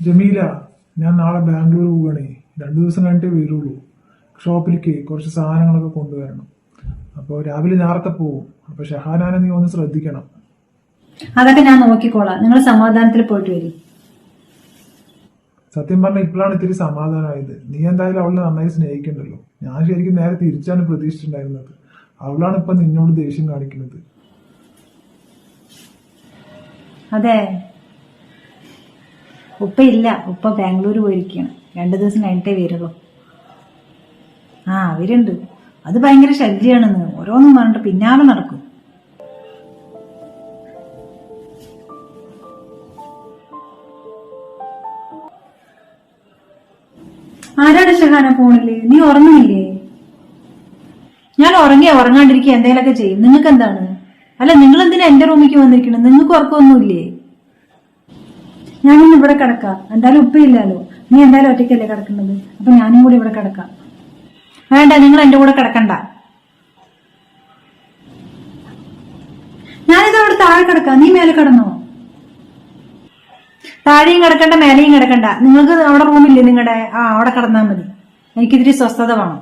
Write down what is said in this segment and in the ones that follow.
ജമീല ഞാൻ നാളെ ബാംഗ്ലൂർ പോവുകയാണേ. രണ്ടു ദിവസം കഴിഞ്ഞിട്ടേ വരുള്ളൂ. ഷോപ്പിലേക്ക് കുറച്ച് സാധനങ്ങളൊക്കെ കൊണ്ടുവരണം. അപ്പോൾ രാവിലെ നേരത്തെ പോവും. അപ്പോൾ ഷഹാനാനെ നീ ഒന്ന് ശ്രദ്ധിക്കണം. അതൊക്കെ ഞാൻ നോക്കിക്കോളാം. നിങ്ങൾ സമാധാനത്തിൽ പോയിട്ട് വരും. സത്യം പറഞ്ഞാൽ ഇപ്പോഴാണ് ഇത്തിരി സമാധാനമായത്. നീ എന്തായാലും അവളെ നന്നായി സ്നേഹിക്കണ്ടല്ലോ. ഞാൻ ശരിക്കും നേരെ തിരിച്ചാണ് പ്രതീക്ഷിച്ചിട്ടുണ്ടായിരുന്നത്. അവളാണ് ഇപ്പൊ നിന്നോട് ദേഷ്യം കാണിക്കുന്നത്. അതെ. ഉപ്പ ഇല്ല. ഉപ്പ ബാംഗ്ലൂർ പോയിരിക്കുകയാണ് രണ്ടു ദിവസം കഴിഞ്ഞിട്ടേ വരുള്ളൂ. ആ അവരുണ്ട്. അത് ഭയങ്കര ശല്യമാണെന്ന് ഓരോന്നും പറഞ്ഞിട്ട് പിന്നാലെ നടക്കും. ആരാണ് ഷഹാന ഫോണിൽ? നീ ഉറങ്ങുന്നില്ലേ? ഞാൻ ഉറങ്ങിയ ഉറങ്ങാണ്ടിരിക്കുക എന്തെങ്കിലുമൊക്കെ ചെയ്യും. നിങ്ങൾക്ക് എന്താണ് അല്ല നിങ്ങൾ എന്തിനാ എന്റെ റൂമിലേക്ക് വന്നിരിക്കണം? നിങ്ങൾക്ക് ഉറക്കമൊന്നുമില്ലേ? ഞാനിന്ന് ഇവിടെ കിടക്കാം. എന്തായാലും ഉപ്പയില്ലല്ലോ നീ എന്തായാലും ഒറ്റയ്ക്കല്ലേ കിടക്കുന്നത്? അപ്പൊ ഞാനും കൂടി ഇവിടെ കിടക്കാം. വേണ്ട നിങ്ങൾ എന്റെ കൂടെ കിടക്കണ്ട. ഞാനിത് അവിടെ താഴെ കിടക്കാം. നീ മേലെ കിടന്നോ? താഴെയും കിടക്കണ്ട മേലെയും കിടക്കണ്ട. നിങ്ങൾക്ക് അവിടെ റൂമില്ലേ നിങ്ങളുടെ ആ അവിടെ കിടന്നാൽ മതി. എനിക്കിതിരി സ്വസ്ഥത വേണം.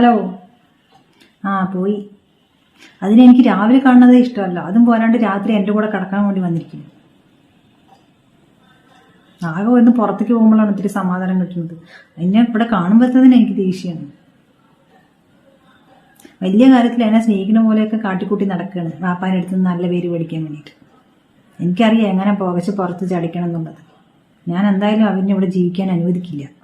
ഹലോ ആ പോയി. അതിനെനിക്ക് രാവിലെ കാണുന്നത് ഇഷ്ടമല്ല. അതും പോരാണ്ട് രാത്രി എന്റെ കൂടെ കിടക്കാൻ വേണ്ടി വന്നിരിക്കുന്നു. ആകെ ഒന്ന് പുറത്തേക്ക് പോകുമ്പോഴാണ് ഇത്തിരി സമാധാനം കിട്ടുന്നത്. എന്നെ ഇവിടെ കാണുമ്പോഴത്തേന് എനിക്ക് ദേഷ്യമാണ് വലിയ കാര്യത്തിൽ എന്നെ സ്നേഹിക്കുന്ന പോലെയൊക്കെ കാട്ടിക്കൂട്ടി നടക്കുകയാണ്. വാപ്പാന്റെ അടുത്ത് നല്ല പേര് പഠിക്കാൻ വേണ്ടിയിട്ട്. എനിക്കറിയാം എങ്ങനെ പുകച്ച് പുറത്ത് ചടിക്കണം എന്നുള്ളത്. ഞാൻ എന്തായാലും അവരിനെ ഇവിടെ ജീവിക്കാൻ അനുവദിക്കില്ല.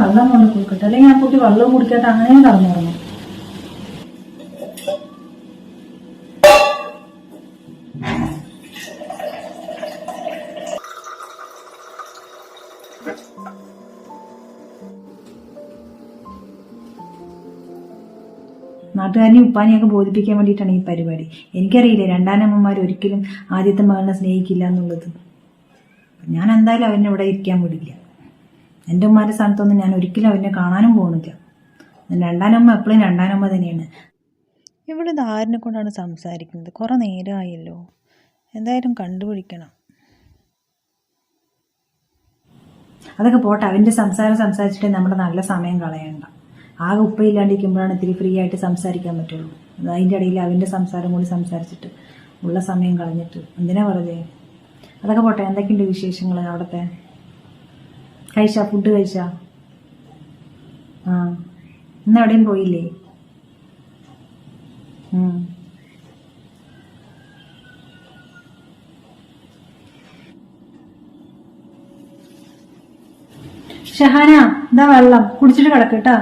വെള്ളം കൊണ്ട് കുളിക്കട്ടെ അല്ലെങ്കിൽ ആ കുട്ടി വെള്ളം കുടിക്കാത്ത അങ്ങനെയും കടന്നു തുടങ്ങും. നാട്ടുകാരനെയും ഉപ്പാനെയൊക്കെ ബോധിപ്പിക്കാൻ വേണ്ടിയിട്ടാണ് ഈ പരിപാടി. എനിക്കറിയില്ല രണ്ടാനമ്മമാർ ഒരിക്കലും ആദ്യത്തെ മകളെ സ്നേഹിക്കില്ല എന്നുള്ളത്. ഞാൻ എന്തായാലും അവനെ ഇവിടെ ഇരിക്കാൻ വിടില്ല. എന്റെ ഉമ്മാരുടെ സ്ഥാനത്തൊന്നും ഞാൻ ഒരിക്കലും അവനെ കാണാനും പോകുന്നില്ല. രണ്ടാനമ്മ എപ്പോഴും രണ്ടാനമ്മ തന്നെയാണ്. ഇവിടെ ധാരനെ ആരിനെ കൊണ്ടാണ് സംസാരിക്കുന്നത്? കുറേ നേരമായല്ലോ എന്തായാലും കണ്ടുപിടിക്കണം. അതൊക്കെ പോട്ടെ അവന്റെ സംസാരം സംസാരിച്ചിട്ട് നമ്മുടെ നല്ല സമയം കളയണ്ട. ആകെ ഉപ്പയില്ലാണ്ടിരിക്കുമ്പോഴാണ് ഇത്തിരി ഫ്രീ ആയിട്ട് സംസാരിക്കാൻ പറ്റുള്ളൂ. അത് അതിന്റെ ഇടയിൽ അവന്റെ സംസാരം കൂടി സംസാരിച്ചിട്ട് ഉള്ള സമയം കളഞ്ഞിട്ട് എന്തിനാ വെറുതെ? അതൊക്കെ പോട്ടെ എന്തൊക്കെയുണ്ട് വിശേഷങ്ങൾ അവിടുത്തെ? കഴിച്ചാ? ഫുഡ് കഴിച്ചാ? ആ. ഇന്ന് എവിടെയും പോയില്ലേ. ഷഹാന എന്താ വെള്ളം. കുടിച്ചിട്ട് കിടക്കട്ടാ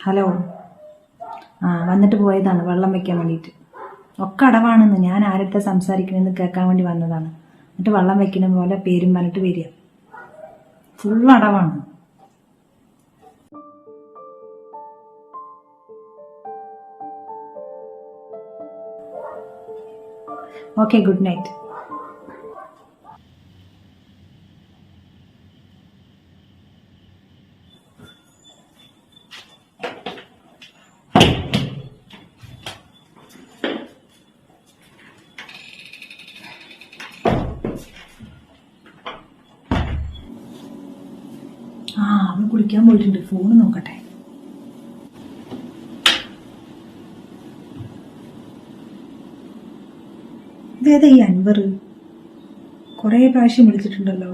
ഹലോ. ആ വന്നിട്ട് പോയതാണ് വെള്ളം വെക്കാൻ വേണ്ടിയിട്ട്. ഒക്കെ അടവാണെന്ന് ഞാൻ ആരുടെ സംസാരിക്കണമെന്ന് കേൾക്കാൻ വേണ്ടി വന്നതാണ്. എന്നിട്ട് വെള്ളം വെക്കുന്ന പോലെ പേരും പറഞ്ഞിട്ട് വരിക. ഫുൾ അടവാണ്. ഓക്കെ ഗുഡ് നൈറ്റ് ആ അവൾ കുളിക്കാൻ പോയിട്ടുണ്ട്. ഫോൺ നോക്കട്ടെ. ഇതേതാ ഈ അൻവർ? കുറേ പ്രാവശ്യം വിളിച്ചിട്ടുണ്ടല്ലോ.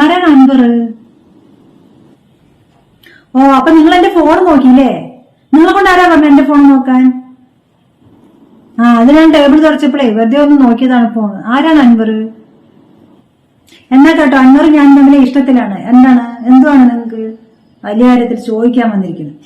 ആരാണ് അൻവർ? ഓ അപ്പൊ നിങ്ങൾ എന്റെ ഫോൺ നോക്കിയില്ലേ? നിങ്ങളെ കൊണ്ട് ആരാ പറഞ്ഞ എന്റെ ഫോൺ നോക്കാൻ? ആ അത് ഞാൻ ടേബിൾ തുറച്ചപ്പോഴേ വെറുതെ ഒന്ന് നോക്കിയതാണ് ഫോൺ ആരാണ് അൻവർ? എന്നാ കേട്ടോ അൻവർ ഞാൻ തമ്മിലെ ഇഷ്ടത്തിലാണ്. എന്താണ്? എന്തുവാണ് നിങ്ങൾക്ക്? വലിയ കാര്യത്തിൽ ചോദിക്കാൻ വന്നിരിക്കുന്നത്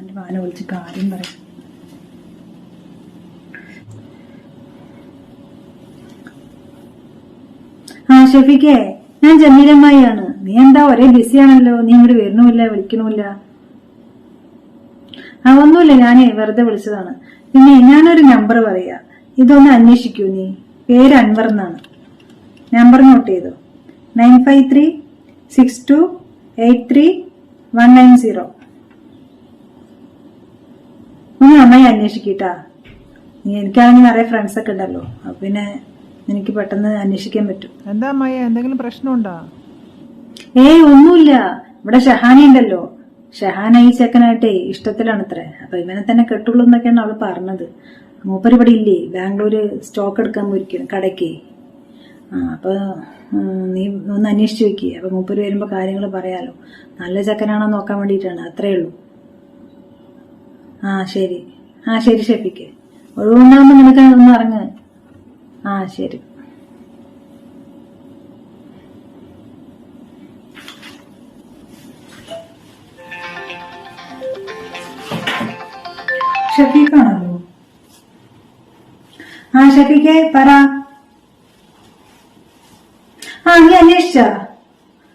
ആന വിളിച്ച് കാര്യം പറയാം. ആ ഷെഫിക്കേ ഞാൻ ജമീലമ്മായിയാണ്. നീ എന്താ ഒരേ ബിസിയാണല്ലോ? നീ ഇങ്ങോട്ട് വരണമില്ല വിളിക്കണമില്ല ആ ഒന്നുമില്ല ഞാനേ വെറുതെ വിളിച്ചതാണ്. പിന്നെ ഞാനൊരു നമ്പർ പറയാ. ഇതൊന്ന് അന്വേഷിക്കൂ നീ. പേര് അൻവർ എന്നാണ്. നമ്പർ നോട്ട് ചെയ്തു. Nine five three six two eight three one nine zero. ഒന്ന് അമ്മയെ അന്വേഷിക്കട്ടാ. നീ എനിക്കാണെങ്കിൽ നിറയെ ഫ്രണ്ട്സ് ഒക്കെ ഉണ്ടല്ലോ. അപ്പൊ പിന്നെ എനിക്ക് പെട്ടെന്ന് അന്വേഷിക്കാൻ പറ്റും. എന്താ അമ്മയെ? എന്തെങ്കിലും പ്രശ്നമുണ്ടോ? ഏയ് ഒന്നുമില്ല. ഇവിടെ ഷഹാന ഉണ്ടല്ലോ. ഷഹാന ഈ ചെക്കനായിട്ടേ ഇഷ്ടത്തിലാണത്രേ. അപ്പൊ ഇവനെ തന്നെ കെട്ടുള്ളൂ എന്നൊക്കെയാണ് അവൾ പറഞ്ഞത്. മൂപ്പര് ഇവിടെ ഇല്ലേ? ബാംഗ്ലൂര് സ്റ്റോക്ക് എടുക്കാൻ പോയിരിക്കും കടയ്ക്ക്. ആ അപ്പൊ നീ ഒന്ന് അന്വേഷിച്ചു വെക്കേ അപ്പൊ മൂപ്പര് വരുമ്പോ കാര്യങ്ങൾ പറയാലോ. നല്ല ചെക്കനാണോ നോക്കാൻ വേണ്ടിയിട്ടാണ്. അത്രേ ഉള്ളൂ. ആ ശരി. ആ ശരി ഷെഫിക്ക് ഒഴിവുണ്ടാകുമ്പോൾ നിനക്ക് ഒന്ന് ഇറങ്ങ് ആ ശരി. ഷഫീഖാണല്ലോ? ആ ഷഫീഖെ പറ. ആ നീ അന്വേഷിച്ച?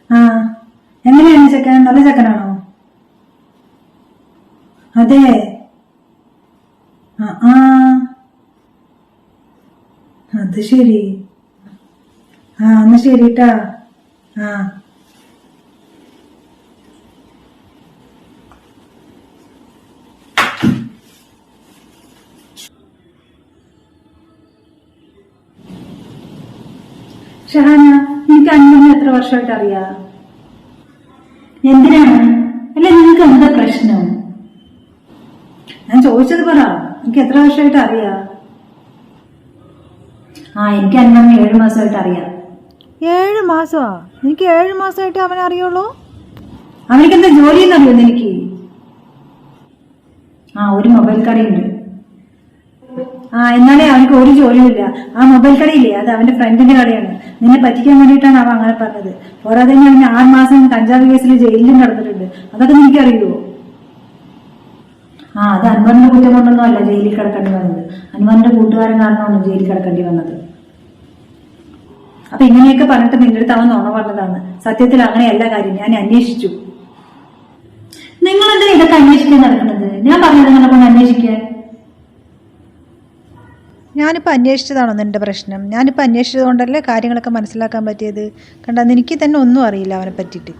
ആ എങ്ങനെയാണ് ചെക്കൻ നല്ല ചെക്കനാണോ? അതെ. അത് ശരി. ആ എന്നാ ശരിട്ടാ. ആ. ഷഹാന നിനക്ക് അന്വനെ എത്ര വർഷമായിട്ട് അറിയാ? എന്തിനാണ്? അല്ല നിങ്ങൾക്ക് എന്താ പ്രശ്നം? ഞാൻ ചോദിച്ചത് പറ. എനിക്ക് എത്ര വർഷമായിട്ട് അറിയാം? ആ എനിക്ക് അന്നമ്മ ഏഴു മാസമായിട്ട് അറിയാം. ഏഴ് മാസമാ? എനിക്ക് ഏഴ് മാസമായിട്ട് അവനെ അറിയുള്ളൂ? അവനിക്ക് എന്താ ജോലി എന്നറിയോ എനിക്ക് ആ ഒരു മൊബൈൽ കടയുണ്ട്. ആ എന്നാലേ അവനക്ക് ഒരു ജോലിയില്ല ആ മൊബൈൽ കടയില്ലേ അത് അവന്റെ ഫ്രണ്ടിന്റെ കടയാണ്. നിന്നെ പറ്റിക്കാൻ വേണ്ടിയിട്ടാണ് അവൻ അങ്ങനെ പറഞ്ഞത്. പോരാതെ തന്നെ അവന് ആറ് മാസം കഞ്ചാവ് കേസിൽ ജയിലിലും കിടന്നിട്ടുണ്ട്. അതൊക്കെ നിനക്ക് അറിയുമോ ആ അത് അൻവറിന്റെ കുറ്റം കൊണ്ടൊന്നും അല്ല ജയിലിൽ കിടക്കേണ്ടി വന്നത്. അൻവറിന്റെ കൂട്ടുകാരൻ കാരണമാണ് ജയിലിൽ കിടക്കേണ്ടി വന്നത്. അപ്പൊ ഇങ്ങനെയൊക്കെ പറഞ്ഞിട്ട് നിന്റെ അടുത്ത് അവൻ നുണ പറഞ്ഞതാണ്. സത്യത്തിൽ അങ്ങനെയല്ല കാര്യം. ഞാൻ അന്വേഷിച്ചു. നിങ്ങൾ എന്താ ഇതൊക്കെ അന്വേഷിക്കാൻ നടക്കുന്നത്? ഞാൻ പറഞ്ഞത് നിങ്ങളെ കൊണ്ട് അന്വേഷിക്കാൻ? ഞാനിപ്പോൾ അന്വേഷിച്ചതാണോ നിന്റെ പ്രശ്നം? ഞാനിപ്പോൾ അന്വേഷിച്ചത് കൊണ്ടല്ലേ കാര്യങ്ങളൊക്കെ മനസ്സിലാക്കാൻ പറ്റിയത്? കണ്ട എനിക്ക് തന്നെ ഒന്നും അറിയില്ല അവനെ പറ്റിയിട്ട്.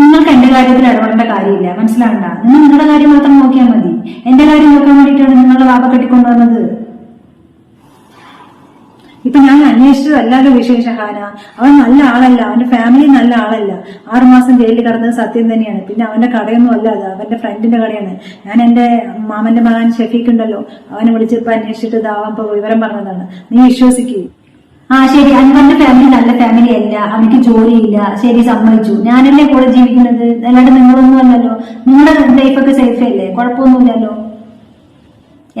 നിങ്ങൾക്ക് എന്റെ കാര്യത്തിൽ ഇടപെടേണ്ട കാര്യമില്ല. മനസ്സിലാകണ്ട? നിങ്ങൾ നിങ്ങളുടെ കാര്യം മാത്രം നോക്കിയാൽ മതി. എന്റെ കാര്യം നോക്കാൻ വേണ്ടിയിട്ടാണ് നിങ്ങളുടെ വാപ്പ കെട്ടിക്കൊണ്ടുവന്നത്. ഇപ്പൊ വിശേഷഹാന അവൻ നല്ല ആളല്ല അവന്റെ ഫാമിലി നല്ല ആളല്ല. ആറുമാസം ജയിലിൽ കിടന്നത് സത്യം തന്നെയാണ്. പിന്നെ അവന്റെ കടയൊന്നും അല്ല അത് അവന്റെ ഫ്രണ്ടിന്റെ കടയാണ്. ഞാൻ എന്റെ മാമന്റെ മകൻ ഷെഫീഖ് ഉണ്ടല്ലോ അവനെ വിളിച്ചിപ്പോ അന്വേഷിച്ചിട്ട് ഇപ്പൊ വിവരം പറഞ്ഞതാണ്. നീ വിശ്വസിക്കൂ. ആ ശരി. അൻവറിന്റെ ഫാമിലി നല്ല ഫാമിലി അല്ല. അവനിക്ക് ജോലിയില്ല. ശരി സമ്മതിച്ചു. ഞാനല്ലേ കൂടെ ജീവിക്കുന്നത്? അല്ലാണ്ട് നിങ്ങളൊന്നും അല്ലല്ലോ. നിങ്ങളുടെ ലൈഫൊക്കെ സേഫ് അല്ലേ? കുഴപ്പമൊന്നുമില്ലല്ലോ.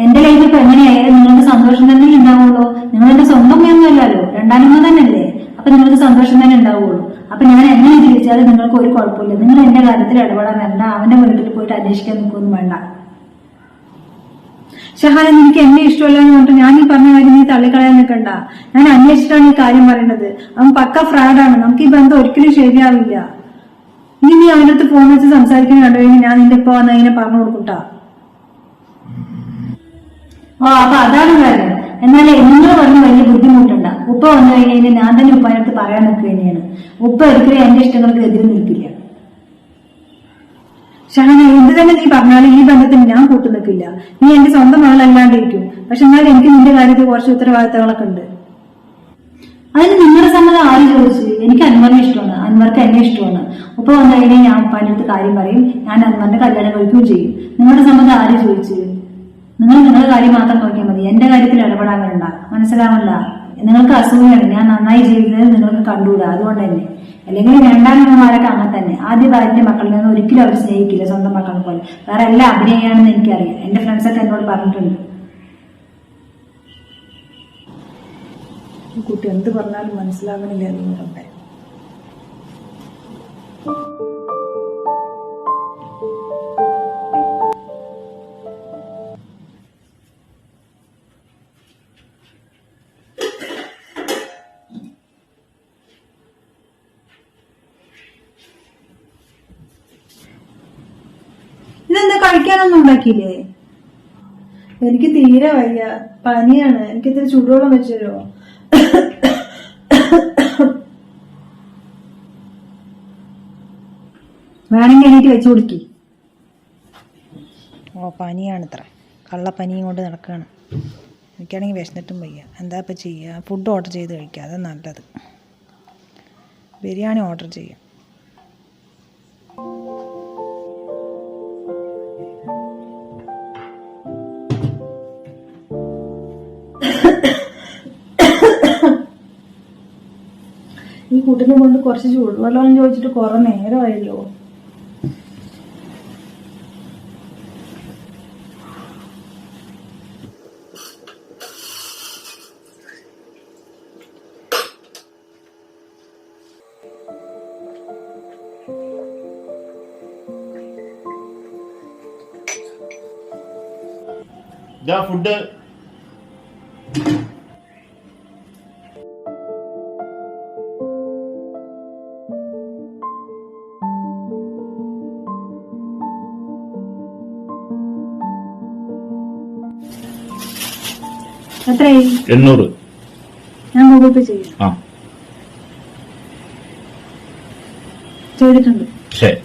എന്റെ ലൈഫ് ഇപ്പൊ എങ്ങനെയായാലും നിങ്ങൾക്ക് സന്തോഷം തന്നെ ഉണ്ടാവുള്ളൂ. നിങ്ങൾ എന്റെ സ്വന്തം അമ്മയൊന്നും അല്ലല്ലോ രണ്ടാനമ്മ തന്നെയല്ലേ? അപ്പൊ നിങ്ങൾക്ക് സന്തോഷം തന്നെ ഉണ്ടാവുള്ളൂ. അപ്പൊ ഞാൻ എന്നെ ജീവിച്ചാലും നിങ്ങൾക്ക് ഒരു കുഴപ്പമില്ല. നിങ്ങൾ എന്റെ കാര്യത്തിൽ ഇടപെടാൻ വേണ്ട. അവന്റെ വീട്ടിൽ പോയിട്ട് അന്വേഷിക്കാൻ നിൽക്കൊന്നും വേണ്ട. ഷഹാന എനിക്ക് എന്നെ ഇഷ്ടമല്ല എന്ന് പറഞ്ഞിട്ട് ഞാൻ ഈ പറഞ്ഞ കാര്യം നീ തള്ളിക്കളയാൻ നിൽക്കണ്ട. ഞാൻ അന്വേഷിച്ചിട്ടാണ് ഈ കാര്യം പറയുന്നത്. അവൻ പക്ക ഫ്രാഡാണ് നമുക്ക് ഈ ബന്ധം ഒരിക്കലും ശരിയാവില്ല. ഇനി നീ അവനടുത്ത് ഫോൺ വെച്ച് സംസാരിക്കാൻ കണ്ടു കഴിഞ്ഞാൽ ഞാൻ നിന്റെ ഇപ്പൊ വന്ന് അതിനെ പറഞ്ഞു കൊടുക്കൂട്ടാ ഓ അപ്പൊ അതാണ് കാര്യം. എന്നാലേ നിങ്ങൾ വന്ന് വലിയ ബുദ്ധിമുട്ടുണ്ട. ഉപ്പ വന്നു കഴിഞ്ഞാൽ ഞാൻ തന്നെ ഉപ്പാനടുത്ത് പറയാൻ നിൽക്കുക തന്നെയാണ്. ഉപ്പ ഒരിക്കലും എന്റെ ഇഷ്ടങ്ങൾക്ക് എതിര് നിൽക്കില്ല. ഷഹന എന്ത് തന്നെ നീ പറഞ്ഞാലും ഈ ബന്ധത്തിന് ഞാൻ കൂട്ടു നിൽക്കില്ല. നീ എന്റെ സ്വന്തം മകളല്ലാണ്ടിരിക്കും. പക്ഷെ എന്നാലും എനിക്ക് നിന്റെ കാര്യത്തിൽ കുറച്ച് ഉത്തരവാദിത്തങ്ങളൊക്കെ ഉണ്ട്. അതിന് നിങ്ങളുടെ സമ്മതം ആര് ചോദിച്ചു? എനിക്ക് അൻവറിനെ ഇഷ്ടമാണ്. അൻവർക്ക് എന്നെ ഇഷ്ടമാണ്. ഉപ്പ വന്നു കഴിഞ്ഞാൽ ഞാൻ ഉപ്പാന്റെ അടുത്ത് കാര്യം പറയും. ഞാൻ അൻവറിന്റെ കല്യാണം കഴിക്കുകയും ചെയ്യും. നിങ്ങളുടെ സമ്മതം ആര് ചോദിച്ചു? നിങ്ങൾ നിങ്ങളുടെ കാര്യം മാത്രം നോക്കിയാൽ മതി. എന്റെ കാര്യത്തിൽ ഇടപെടാൻ വരണ്ട മനസ്സിലാവണ്ട നിങ്ങൾക്ക് അസൂയാണ്. ഞാൻ നന്നായി ജീവിക്കുന്നത് നിങ്ങൾക്ക് കണ്ടുകൂടാ അതുകൊണ്ട് തന്നെ അല്ലെങ്കിൽ രണ്ടാമന്മാരൊക്കെ അങ്ങനെ തന്നെ. ആദ്യ ഭാര്യന്റെ മക്കളിൽ നിന്ന് ഒരിക്കലും അവർ സ്നേഹിക്കില്ല സ്വന്തം മക്കളെ പോലെ. വേറെ എല്ലാം അഭിനയാണെന്ന് എനിക്കറിയാം. എന്റെ ഫ്രണ്ട്സൊക്കെ എന്നോട് പറഞ്ഞിട്ടുണ്ട്. കുട്ടി എന്ത് പറഞ്ഞാലും മനസ്സിലാകണില്ല എന്ന് പറഞ്ഞേ. ഭക്ഷണമൊന്നും ഉണ്ടാക്കിയില്ലേ? എനിക്ക് തീരെ വയ്യ. പനിയാണ്. എനിക്ക് ഇത്തിരി ചൂടുവെള്ളം വെച്ചു തരുമോ വേണമെങ്കിൽ എണീറ്റ് വെച്ചു കൊടുക്കി ഓ പനിയാണിത്ര. കള്ളപ്പനിയും കൊണ്ട് നടക്കുകയാണ് എനിക്കാണെങ്കിൽ വിശന്നിട്ടും വയ്യ. എന്താ ഇപ്പം ചെയ്യുക? ഫുഡ് ഓർഡർ ചെയ്ത് കഴിക്കുക. അതാണ് നല്ലത്. ബിരിയാണി ഓർഡർ ചെയ്യാം. ഈ കുട്ടിനെ കൊണ്ട് കുറച്ച് ചൂടുവെള്ളം ചോദിച്ചിട്ട് കുറെ നേരമായല്ലോ. ഫുഡ്. എത്രയായി എണ്ണൂറ്. ഞാൻ ഗൂഗിൾ പേ ചെയ്യാം. ആ. ചെയ്തിട്ടുണ്ട്. ശരി.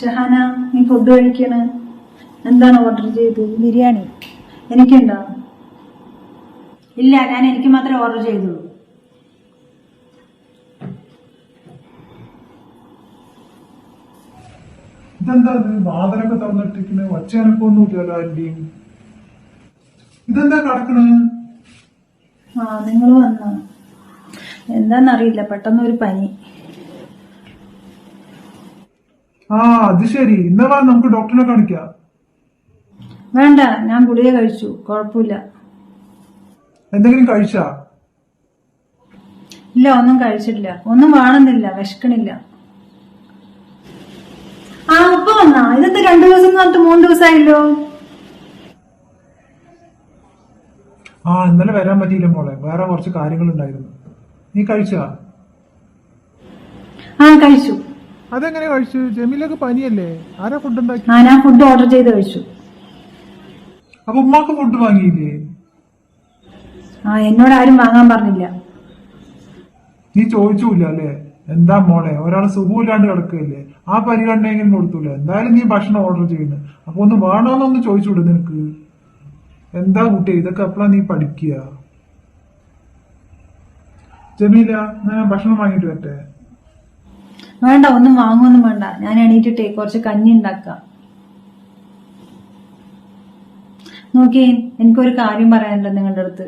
ഷഹാന നീ ഫുഡ് കഴിക്കണ? എന്താണ് ഓർഡർ ചെയ്തത്? ബിരിയാണി. എനിക്കുണ്ടോ ഇല്ല ഞാൻ എനിക്ക് മാത്രമേ ഓർഡർ ചെയ്തുള്ളൂ. ഇതെന്താ ഇല്ലല്ലോ ആന്റിയും. കിടക്കണ് ആ നിങ്ങൾ വന്നോ. എന്താന്നറിയില്ല പെട്ടെന്ന് ഒരു പനി. ആ അത് ശരി. ഇന്നലെ നമുക്ക് ഡോക്ടറിനെ കാണിക്കാം. വേണ്ട ഞാൻ ഗുളിക കഴിച്ചു. കുഴപ്പമില്ല. എന്തെങ്കിലും കഴിച്ചാ? ഇല്ല ഒന്നും കഴിച്ചിട്ടില്ല. ഒന്നും വേണമെന്നില്ല വിശക്കണില്ല. ആ ഉപ്പ വന്നാ? ഇതെന്താ രണ്ടു ദിവസം പറഞ്ഞിട്ട് മൂന്ന് ദിവസമായല്ലോ? ആ ഇന്നലെ വരാൻ പറ്റിയില്ല മോളെ. വേറെ കുറച്ച് കാര്യങ്ങൾ ഉണ്ടായിരുന്നു നീ കഴിച്ചാ? ആ കഴിച്ചു. അതെങ്ങനെ കഴിച്ചു? ജമീലൊക്കെ പനിയല്ലേ? ആരാ ഫുഡ് ഉണ്ടാക്കി? ആ ഞാൻ ഫുഡ് ഓർഡർ ചെയ്ത് കഴിച്ചു. അപ്പൊ ഉമ്മാക്ക് ഫുഡ് വാങ്ങിയില്ലേ? ആ എന്നോട് ആരും വാങ്ങാൻ പറഞ്ഞില്ല. നീ ചോദിച്ചൂല അല്ലേ? എന്താ മോളെ? ഒരാൾ സുഖമില്ലാണ്ട് കിടക്കുകയല്ലേ? ആ പരിഗണനയെങ്കിലും കൊടുത്തൂല? എന്തായാലും നീ ഭക്ഷണം ഓർഡർ ചെയ്യുന്നു. അപ്പൊ ഒന്ന് വേണോന്നൊന്ന് ചോദിച്ചൂടെ നിനക്ക്. എന്താ കുട്ടി? ഇതൊക്കെ എപ്പോഴാ നീ പഠിക്കുക? ജമീല ഞാൻ ഭക്ഷണം വാങ്ങിട്ട് വരട്ടെ. വേണ്ട ഒന്നും വാങ്ങുമൊന്നും വേണ്ട. ഞാൻ എണീറ്റിട്ടേ കുറച്ച് കഞ്ഞി ഉണ്ടാക്കാം. നോക്കിയേ എനിക്കൊരു കാര്യം പറയാനുണ്ട് നിങ്ങളുടെ അടുത്ത്.